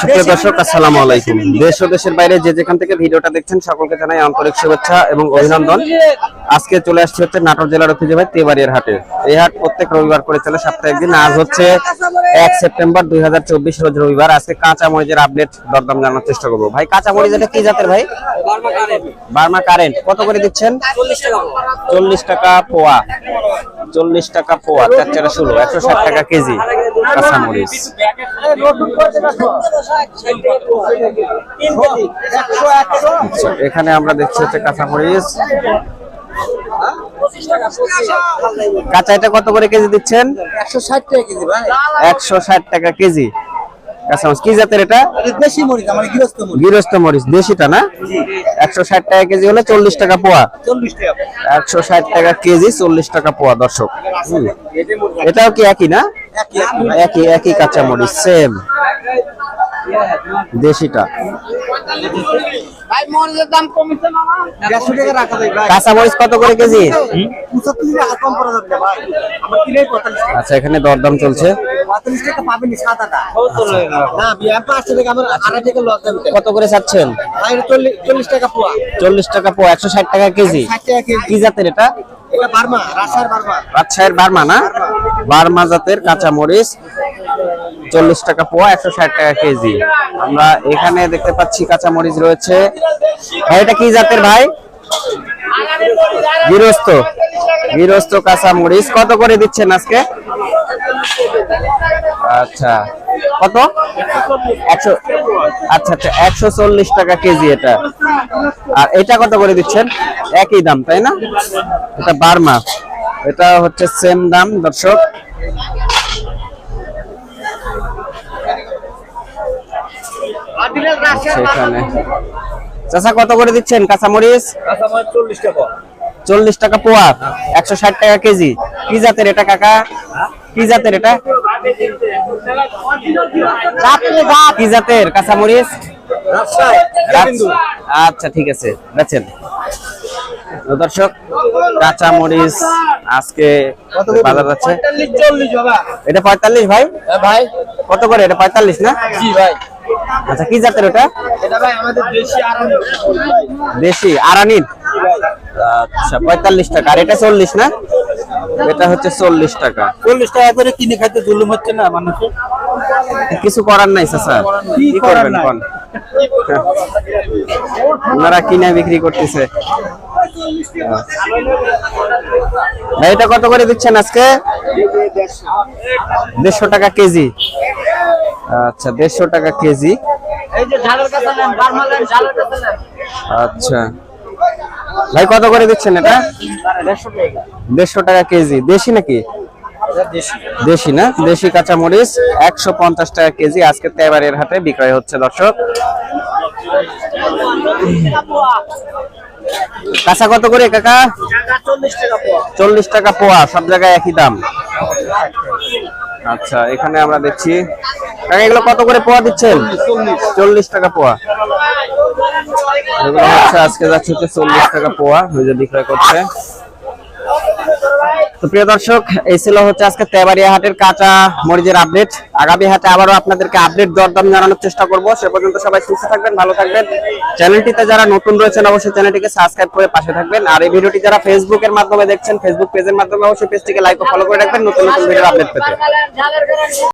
সুপ্রিয় দর্শক, আসসালামু আলাইকুম। দেশ ও দেশের বাইরে যে যেখান থেকে ভিডিওটা দেখছেন, সকলকে জানাই আন্তরিক শুভেচ্ছা এবং অভিনন্দন। আজকে চলে আসছে হচ্ছে নাটোর জেলার ঐতিহ্যবাহী তেবাড়িয়ার হাটে। এই হাট প্রত্যেক রবিবার করে চলে সপ্তাহে একদিন আজ হচ্ছে এক সেপ্টেম্বর দুই হাজার চব্বিশ রোজ রবিবার। আজকে কাঁচা মরিচের আপডেট দরদাম জানার চেষ্টা করব। ভাই, কাঁচা মরিচ এটা কি জাতের ভাই? বার্মা কারেন্ট কত করে দিচ্ছেন? চল্লিশ টাকা পোয়া। চল্লিশ টাকা পোয়া, চার চারা ষোলো, একশো ষাট টাকা কেজি। কাঁচা মরিচ। আচ্ছা, এখানে আমরা দেখছি হচ্ছে কাঁচামরিচ। কাঁচা এটা কত করে কেজি দিচ্ছেন? একশো ষাট টাকা কেজি ভাই। একশো ষাট টাকা কেজি। কাঁচামরিচ কি জাতের এটা? এটা দেশি মরিচ আমার গৃহস্থ মরিচ। গৃহস্থ মরিচ দেশিটা না? একশো ষাট টাকা কেজি হলে চল্লিশ টাকা পোয়া। চল্লিশ টাকা একশো ষাট টাকা কেজি চল্লিশ টাকা পোয়া দর্শক। এটাও কি একই না? একই একই কাঁচা মরিচ সেম দেশিটা। ভাই মরিচের দাম কমেছে মামা দেড়শো টাকা রাখা যায় ভাই। কাঁচা মরিচ কত করে কেজি? আচ্ছা এখানে দরদাম চলছে। পঁয়তাল্লিশ টাকা পাবেনি সাদাটা। না বিয়া পাঁচশো টাকা আমার আড়াই টাকা লস কত করে চাচ্ছেন? ভাই এটা চল্লিশ চল্লিশ টাকা পোয়া। চল্লিশ টাকা পোয়া একশো ষাট টাকা কেজি। ষাট টাকা কেজি। কি জাতের এটা? এটা বার্মা রাসার বার্মা। রাজশাহীর বার্মা না? বার্মা। জাতের কাঁচা মরিচ চল্লিশ টাকা পোয়া একশো ষাট টাকা কেজি। আমরা এখানে দেখতে পাচ্ছি কাঁচা মরিচ রয়েছে। ভাই এটা কি জাতের ভাই? গৃহস্থ। গৃহস্থ কাঁচা মরিচ কত করে দিচ্ছেন আজকে? আচ্ছা। কত? আচ্ছা আচ্ছা একশো চল্লিশ টাকা কেজি এটা। আর এটা কত করে দিচ্ছেন? একই দাম, তাই না? এটা এটা হচ্ছে সেম দাম, দর্শক। চাচা, কত করে দিচ্ছেন কাঁচামরিচ? টাকা চল্লিশ টাকা পোয়া, একশো ষাট টাকা কেজি। কি জাতের এটা, কাকা? কি জাতের এটা? কি জাতের? কাঁচামরিচ? আচ্ছা- আচ্ছা ঠিক আছে বেচেন। তো দর্শক কাঁচা মরিচ আজকে বাজার যাচ্ছে। এটা পঁয়তাল্লিশ ভাই? ভাই। কত করে? এটা পঁয়তাল্লিশ না? জি ভাই। আচ্ছা কি জাতের ওটা? এটা দেশি আরাম দেশি আরানির? আচ্ছা পঁয়তাল্লিশ টাকা। আর এটা চল্লিশ না? এটা হচ্ছে চল্লিশ টাকা। চল্লিশ টাকা করে কিনে খাইতে জুলুম হচ্ছে না মানুষের? কিছু করার নাই চাচা কি করবেন কোন? ওনারা কিনে বিক্রি করতেছে। এটা কত করে দিচ্ছেন আজকে? দেড়শো টাকা কেজি। আচ্ছা দেড়শো টাকা কেজি। এই যে ঝালের কাছে নেন বারমালেন ঝালের কাছে নেন। আচ্ছা। ভাই, কত করে দিচ্ছেন এটা? দেড়শো টাকা কেজি। দেশি নাকি? দেশি না? দেশি কাঁচা মরিচ একশো পঞ্চাশ টাকা কেজি। আজকে তেবারের হাটে বিক্রয় হচ্ছে, দর্শক। কাঁচা কত করে কাকা? চল্লিশ টাকা পোয়া, সব জায়গায় একই দাম। আচ্ছা এখানে আমরা দেখছি। কাকা, এগুলো কত করে পোয়া দিচ্ছেন? চল্লিশ টাকা পোয়া। এগুলো হচ্ছে আজকে যাচ্ছে হচ্ছে চল্লিশ টাকা পোয়া, ওই যে বিক্রয় করছে। তো প্রিয় দর্শক, এই ছিল হচ্ছে আজকে তেবাড়িয়া হাটের কাঁচা মরিচের আপডেট আগামী হাটে আবারও আপনাদেরকে আপডেট দরদাম জানানোর চেষ্টা করব। সে পর্যন্ত সবাই সুস্থ থাকবেন, ভালো থাকবেন। চ্যানেলটিতে যারা নতুন রয়েছেন, অবশ্যই চ্যানেলটিকে সাবস্ক্রাইব করে পাশে থাকবেন। আর এই ভিডিওটি যারা ফেসবুকের মাধ্যমে দেখছেন ফেসবুক পেজের মাধ্যমে অবশ্যই পেজটিকে লাইক ও ফলো করে রাখবেন। নতুন নতুন ভিডিও আপডেট পেতে।